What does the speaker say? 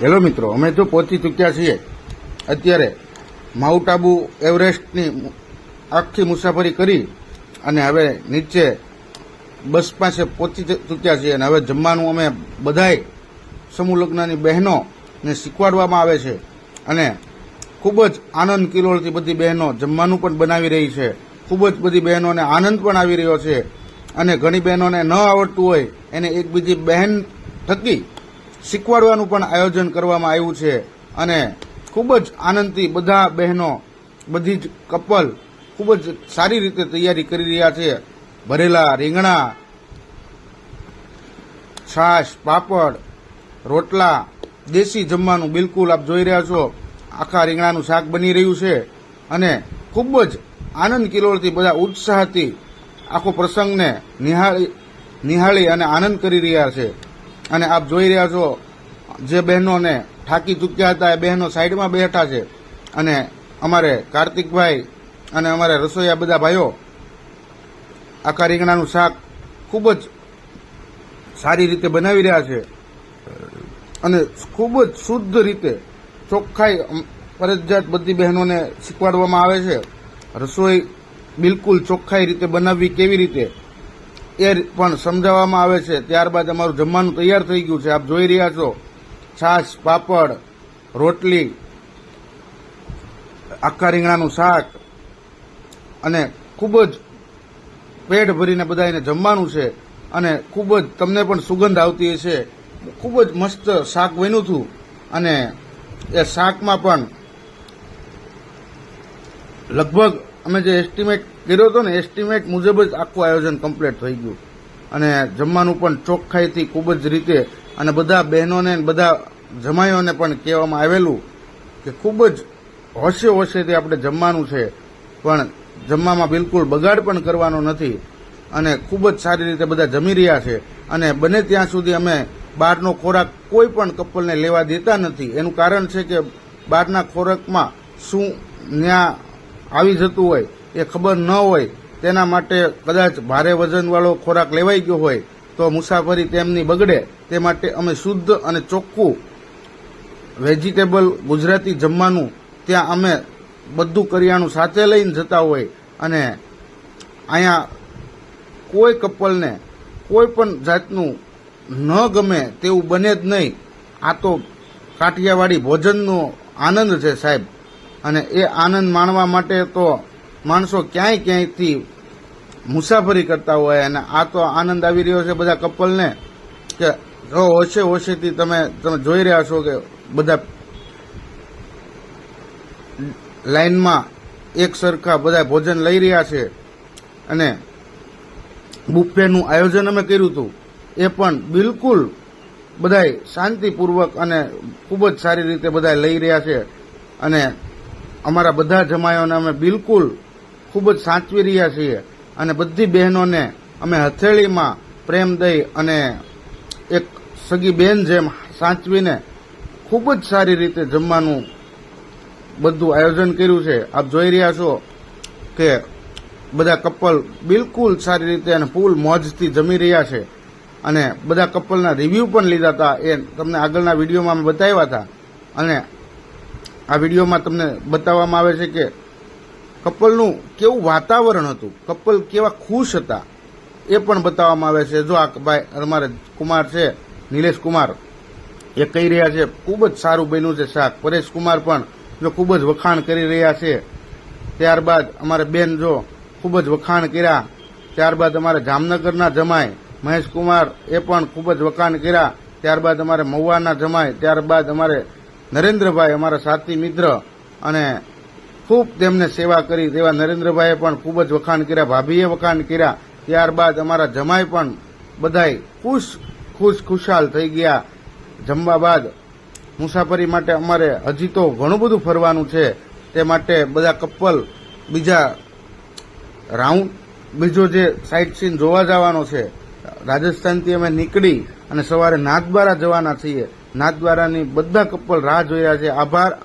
Hello મિત્રો, અમે તો પહોંચી ચૂક્યા છીએ, અત્યારે માઉન્ટ આબુ એવરેસ્ટની આખી મુસાફરી કરી અને હવે નીચે બસ પાસે પહોંચી ચૂક્યા છીએ અને હવે જમવાનું અમે બધાય સમૂહ લગ્નની બહેનોને શીખવાડવામાં આવે છે અને ખૂબ જ આનંદ કિલોળથી બધી બહેનો જમવાનું પણ બનાવી રહી છે. ખૂબ જ બધી બહેનોને આનંદ પણ આવી રહ્યો છે અને ઘણી બહેનોને ન આવડતું હોય એને એક બીજી બહેન થકી શીખવાડવાનું પણ આયોજન કરવામાં આવ્યું છે અને ખૂબ જ આનંદથી બધા બહેનો, બધી જ કપલ ખૂબ જ સારી રીતે તૈયારી કરી રહ્યા છે. ભરેલા રીંગણા, છાશ, પાપડ, રોટલા, દેશી જમવાનું બિલકુલ આપ જોઈ રહ્યા છો. આખા રીંગણાનું શાક બની રહ્યું છે અને ખૂબ જ આનંદ કિલોળથી બધા ઉત્સાહથી આખો પ્રસંગને નિહાળી નિહાળી અને આનંદ કરી રહ્યા છે. અને આપ જોઈ રહ્યા છો જે બહેનોને થાકી ચૂક્યા હતા, એ બહેનો સાઈડમાં બેઠા છે. અને અમારે કાર્તિકભાઈ અને અમારે રસોઈયા બધા ભાઈઓ આખા રીંગણાનું શાક ખૂબ જ સારી રીતે બનાવી રહ્યા છે. અને ખૂબ જ શુદ્ધ રીતે ચોખ્ખાઈ ફરજિયાત બધી બહેનોને શીખવાડવામાં આવે છે. રસોઈ બિલકુલ ચોખ્ખાઈ રીતે બનાવવી કેવી રીતે? એ પણ સમજાવવામાં આવે છે. ત્યારબાદ અમારું જમવાનું તૈયાર થઈ ગયું છે. આપ જોઈ રહ્યા છો. છાશ, પાપડ, રોટલી, આખા રીંગણાનું શાક અને ખૂબ જ પેટ ભરીને બધાને જમવાનું છે અને ખૂબ જ તમને પણ સુગંધ આવતી હશે. ખૂબ જ મસ્ત શાક બન્યું હતું અને એ શાકમાં પણ લગભગ અમે જે એસ્ટિમેટ કર્યો હતો ને એસ્ટિમેટ મુજબ જ આખું આયોજન કમ્પ્લીટ થઈ ગયું. અને જમવાનું પણ ચોખ્ખાઈથી ખૂબ જ રીતે અને બધા બહેનોને બધા જમાઈઓને પણ કહેવામાં આવેલું કે ખૂબ જ હોશે હોશેથી આપણે જમવાનું છે. પણ જમવામાં બિલકુલ બગાડ પણ કરવાનો નથી અને ખૂબ જ સારી રીતે બધા જમી રહ્યા છે. અને બને ત્યાં સુધી અમે બહારનો ખોરાક કોઈ પણ કપલને લેવા દેતા નથી. એનું કારણ છે કે બહારના ખોરાકમાં શું ત્યાં આવી જતું હોય, એ ખબર ન હોય, તેના માટે કદાચ ભારે વજનવાળો ખોરાક લેવાઈ ગયો હોય, તો મુસાફરી તેમની બગડે, તે માટે અમે શુદ્ધ અને ચોખ્ખું વેજીટેબલ ગુજરાતી જમવાનું ત્યાં અમે બધું કરિયાણું સાથે લઈને જતા હોય અને અહીંયા કોઈ કપલને કોઈ પણ જાતનું ન ગમે તેવું બને જ નહીં. આ તો કાઠિયાવાડી ભોજનનો આનંદ છે સાહેબ. અને એ આનંદ માણવા માટે તો માણસો ક્યાંય ક્યાંયથી મુસાફરી કરતા હોય અને આ તો આનંદ આવી રહ્યો છે બધા કપલને કે જો હોશે હોશેથી તમે તમે જોઈ રહ્યા છો કે બધા લાઈનમાં એક સરખા બધા ભોજન લઈ રહ્યા છે અને બુફેનું આયોજન અમે કર્યું હતું, એ પણ બિલકુલ બધાય શાંતિપૂર્વક અને ખૂબ જ સારી રીતે બધા લઈ રહ્યા છે અને અમારા બધા જમાયોને અમે બિલકુલ ખૂબ જ સાચવી રહ્યા છીએ અને બધી બહેનોને અમે હથેળીમાં પ્રેમ દઈ અને એક સગી બહેન જેમ સાચવીને ખૂબ જ સારી રીતે જમવાનું બધું આયોજન કર્યું છે. આપ જોઈ રહ્યા છો કે બધા કપલ બિલકુલ સારી રીતે અને ફૂલ મોજથી જમી રહ્યા છે અને બધા કપલના રિવ્યૂ પણ લીધા હતા. એ તમને આગળના વિડીયોમાં અમે બતાવ્યા હતા. અને આ વિડીયોમાં તમને બતાવવામાં આવે છે કે કપલનું કેવું વાતાવરણ હતું, કપલ કેવા ખુશ હતા, એ પણ બતાવવામાં આવે છે. જો આ ભાઈ, અમારે કુમાર છે, નિલેશ કુમાર, એ કહી રહ્યા છે, ખૂબ જ સારું બન્યું છે શાક. પરેશ કુમાર પણ જો ખૂબ જ વખાણ કરી રહ્યા છે, ત્યારબાદ અમારે બેન જો ખૂબ જ વખાણ કર્યા, ત્યારબાદ અમારે જામનગરના જમાય મહેશ કુમાર એ પણ ખૂબ જ વખાણ કર્યા, ત્યારબાદ અમારે મહુવાના જમાય ત્યારબાદ અમારે નરેન્દ્રભાઈ અમારા સાથી મિત્ર અને ખૂબ તેમને સેવા કરી, તેવા નરેન્દ્રભાઈએ પણ ખૂબ જ વખાણ કર્યા, ભાભીએ વખાણ કર્યા. ત્યારબાદ અમારા જમાઈ પણ બધાય ખુશ ખુશ, ખુશાલ થઈ ગયા. જમવા બાદ મુસાફરી માટે અમારે હજી તો ઘણું બધું ફરવાનું છે. તે માટે બધા કપલ બીજા રાઉન્ડ, બીજો જે સાઇટ સીન જોવા જવાનો છે, રાજસ્થાનથી અમે નીકળી અને સવારે નાથબારા જવાના છીએ. નાથદ્વારાની બધા કપલ રાહ રહ્યા છે. આભાર.